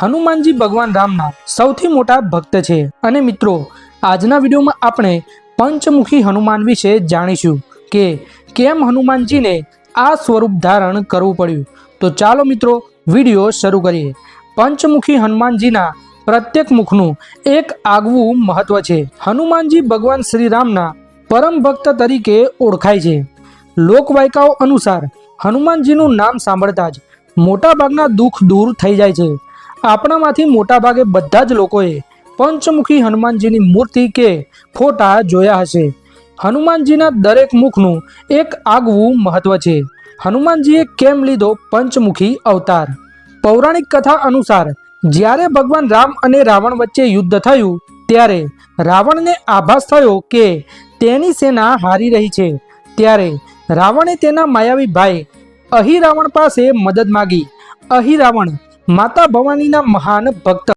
હનુમાનજી ભગવાન રામના સૌથી મોટા ભક્ત છે. અને મિત્રો, આજના વિડીયોમાં આપણે પંચમુખી હનુમાન વિશે જાણીશું કે કેમ હનુમાનજીને આ સ્વરૂપ ધારણ કરવું પડ્યું. તો ચાલો મિત્રો, વીડિયો શરૂ કરીએ. પંચમુખી હનુમાનજીના પ્રત્યેક મુખનું એક આગવું મહત્વ છે. હનુમાનજી ભગવાન શ્રી રામના પરમ ભક્ત તરીકે ઓળખાય છે. લોકવાયકાઓ અનુસાર હનુમાનજીનું નામ સાંભળતા જ મોટાભાગના દુઃખ દૂર થઈ જાય છે. આપણામાંથી મોટાભાગે બધા જ લોકોએ પંચમુખી હનુમાનજીની મૂર્તિ કે ફોટા જોયા હશે. હનુમાનજીના દરેક મુખનું એક આગવું મહત્વ છે. હનુમાનજીએ કેમ લીધો પંચમુખી અવતાર? પૌરાણિક કથા અનુસાર, જ્યારે ભગવાન રામ અને રાવણ વચ્ચે યુદ્ધ થયું, ત્યારે રાવણને આભાસ થયો કે તેની સેના હારી રહી છે. ત્યારે રાવણે તેના માયાવી ભાઈ અહિરાવણ પાસે મદદ માગી. અહિરાવણ માતા ભવાનીના મહાન ભક્ત